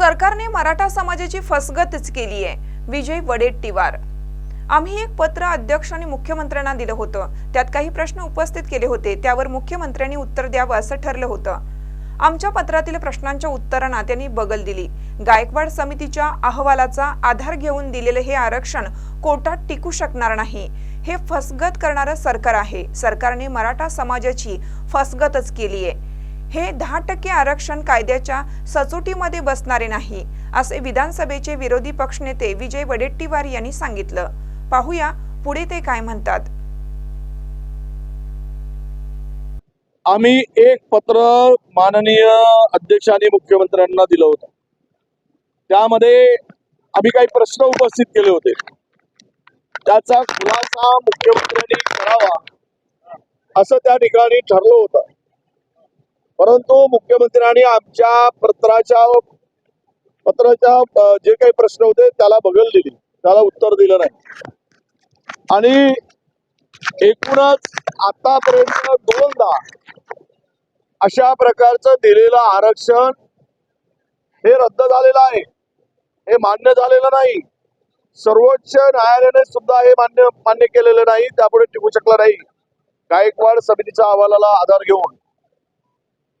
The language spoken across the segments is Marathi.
सरकारने मराठा समाजाची फसगतच केली आहे. विजय वडेट्टीवार. आम्ही एक पत्र अध्यक्ष आणि मुख्यमंत्र्यांना दिलं होतं. त्यात काही प्रश्न उपस्थित केले होते. त्यावर मुख्यमंत्र्यांनी उत्तर द्यावं असं ठरलं होतं. आमच्या पत्रातील प्रश्नांच्या उत्तरांना त्यांनी बगल दिली. गायकवाड समितीच्या अहवालाचा आधार घेऊन दिलेलं हे आरक्षण कोर्टात टिकू शकणार नाही. हे फसगत करणारं सरकार आहे. सरकारने मराठा समाजाची फसगतच केली आहे. हे दहा टक्के आरक्षण कायद्याच्या सचोटीमध्ये बसणारे नाही असे विधानसभेचे विरोधी पक्षनेते विजय वडेट्टीवार यांनी सांगितलं. पाहूया पुढे ते काय म्हणतात. आम्ही एक पत्र माननीय अध्यक्षांनी मुख्यमंत्र्यांना दिलं होतं. त्यामध्ये आम्ही काही प्रश्न उपस्थित केले होते. त्याचा खुलासा मुख्यमंत्र्यांनी करावा असं त्या ठिकाणी ठरलं होतं. परंतु मुख्यमंत्र्यांनी आमच्या पत्राच्या पत्राच्या जे काही प्रश्न होते त्याला बगल दिली. त्याला उत्तर दिलं नाही. आणि एकूणच आतापर्यंत दोनदा अशा प्रकारचं दिलेलं आरक्षण हे रद्द झालेलं आहे. हे मान्य झालेलं नाही. सर्वोच्च न्यायालयाने सुद्धा हे मान्य मान्य केलेलं नाही. त्यापुढे टिकू शकलं नाही. गायकवाड समितीच्या अहवालाला आधार घेऊन.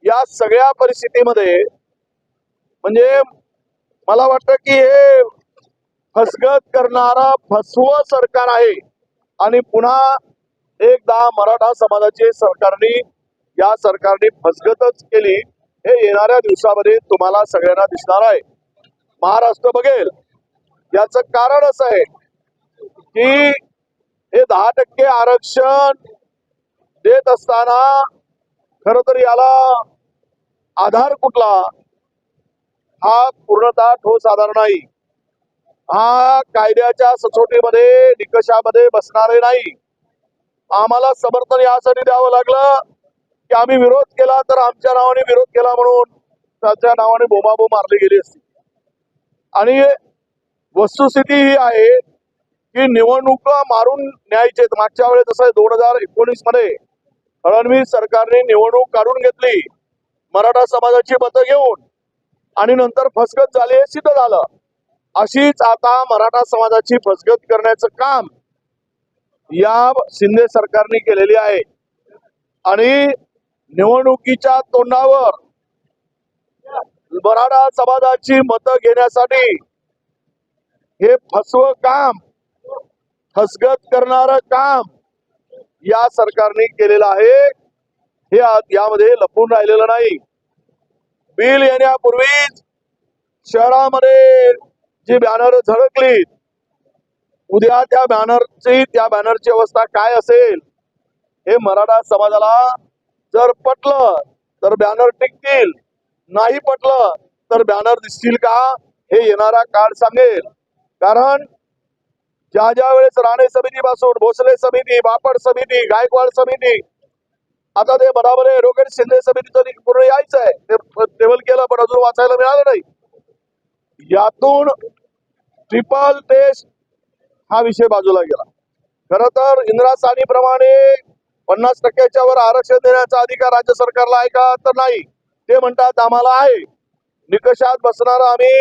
या सगळ्या परिस्थितीमध्ये म्हणजे मला वाटतं की हे फसगत करणारा फसव सरकार आहे आणि पुन्हा एकदा मराठा समाजाचे सरकारने या सरकारने फसगतच केली हे येणाऱ्या दिवसामध्ये तुम्हाला सगळ्यांना दिसणार आहे. महाराष्ट्र बघेल. याचं कारण असं आहे की हे दहा टक्के आरक्षण देत असताना खर तर याला आधार कुठला? हा पूर्णतः ठोस आधार नाही. हा कायद्याच्या सचोटीमध्ये निकषामध्ये बसणारे नाही. आम्हाला समर्थन यासाठी द्यावं लागलं की आम्ही विरोध केला तर आमच्या नावाने विरोध केला म्हणून त्याच्या नावाने बोमाबोम मारली गेली असती. आणि वस्तुस्थिती ही आहे की निवडणुका मारून न्यायचे मागच्या वेळेस जसं दोन हजार एकोणीसमध्ये फडणवीस सरकारने निवडणूक काढून घेतली. मराठा समाजाची मतं घेऊन आणि नंतर फसगत झाली हे सिद्ध झालं. अशीच आता मराठा समाजाची फसगत करण्याचं काम या शिंदे सरकारने केलेली आहे. आणि निवडणुकीच्या तोंडावर मराठा समाजाची मतं घेण्यासाठी हे फसव काम फसगत करणार काम या सरकारने केलेलं आहे. हे यामध्ये लपून राहिलेलं नाही. बिल येण्यापूर्वीच शहरामध्ये जी बॅनर झळकली उद्या त्या बॅनरची त्या बॅनरची अवस्था काय असेल हे मराठा समाजाला जर पटलं तर बॅनर टिकतील. नाही पटलं तर बॅनर दिसतील का हे येणारा काळ सांगेल. कारण ज्या ज्या वेळेस राणे समितीपासून भोसले समिती बापड समिती गायकवाड समिती आता ते बराबर एडव्होकेट शिंदे समितीचं पूर्ण यायचं आहे ते टेबल केलं पण अजून वाचायला मिळालं नाही. यातून ट्रिपल टेस्ट हा विषय बाजूला गेला. खर तर इंदिरा साणीप्रमाणे पन्नास टक्क्याच्या वर आरक्षण देण्याचा अधिकार राज्य सरकारला आहे का तर नाही ते म्हणतात आम्हाला आहे. निकषात बसणार आम्ही.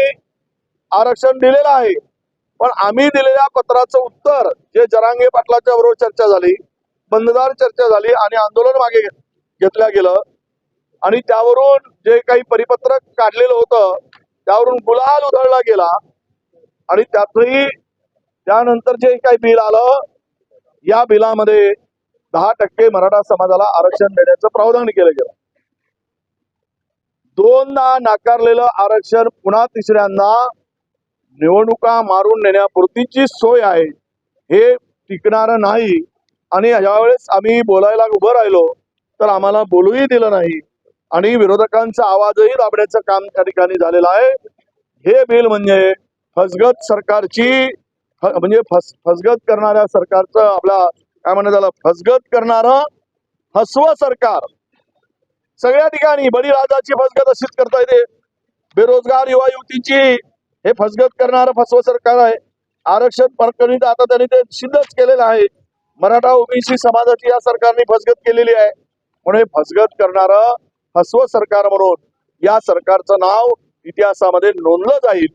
आरक्षण दिलेलं आहे. पण आम्ही दिलेल्या पत्राचं उत्तर जे जरांगे पाटलाच्या बरोबर चर्चा झाली बंददार चर्चा झाली आणि आंदोलन मागे घेतल्या गेलं. आणि त्यावरून जे काही परिपत्रक काढलेलं होतं त्यावरून गुलाल उधळला गेला. आणि त्यातही त्यानंतर जे काही बिल आलं या बिलामध्ये दहा टक्के मराठा समाजाला आरक्षण देण्याचं प्रावधान केलं गेलं. दोनदा नाकारलेलं आरक्षण पुन्हा तिसऱ्यांदा निवडणुका मारून नेण्यापुरतीची सोय आहे हे टिकणारं नाही. आणि यावेळेस आम्ही बोलायला उभं राहिलो तर आम्हाला बोलूही दिलं नाही. आणि विरोधकांचा आवाजही दाबण्याचं काम त्या ठिकाणी झालेलं आहे. हे बिल म्हणजे फसगत सरकारची म्हणजे फस फसगत करणाऱ्या सरकारचं आपला काय म्हणणं झालं फसगत करणार हसव सरकार. सगळ्या ठिकाणी बळीराजाची फसगत अशीच करता येते. बेरोजगार युवा युवतींची हे फसगत करणारं फसवं सरकार आहे. आरक्षण प्रकरणी आता त्यांनी ते सिद्धच केलेलं आहे. मराठा ओबीसी समाजाची या सरकारने फसगत केलेली आहे. म्हणून हे फसगत करणारं हसवं सरकार म्हणून या सरकारचं नाव इतिहासामध्ये नोंदलं जाईल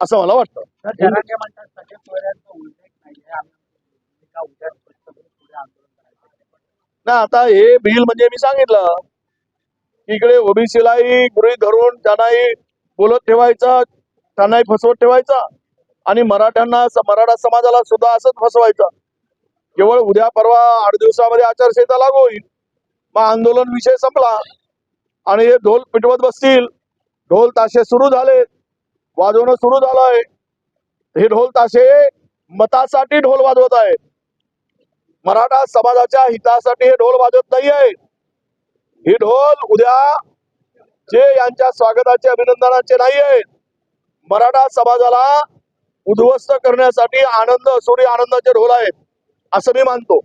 असं मला वाटतं. ना आता हे बिल म्हणजे मी सांगितलं. की इकडे ओबीसीलाही गृहीत धरून त्यांनाही बोलत ठेवायचं त्यांनाही फसवत ठेवायचा आणि मराठ्यांना मराठा समाजाला सुद्धा असंच फसवायचा. केवळ उद्या परवा आठ दिवसामध्ये आचारसंहिता लागू होईल. मग आंदोलन विषय संपला आणि हे ढोल पिटवत बसतील. ढोल ताशे सुरू झाले वाजवणं सुरू झालंय. हे ढोल ताशे मतासाठी ढोल वाजवत आहेत. मराठा समाजाच्या हितासाठी हे ढोल वाजवत नाही आहे हे ढोल उद्या जे यांच्या स्वागताचे अभिनंदनाचे नाही आहेत. मराठा समाजाला उद्ध्वस्त करण्यासाठी आनंद असुरी आनंदाचे ढोल आहेत असं मी मानतो.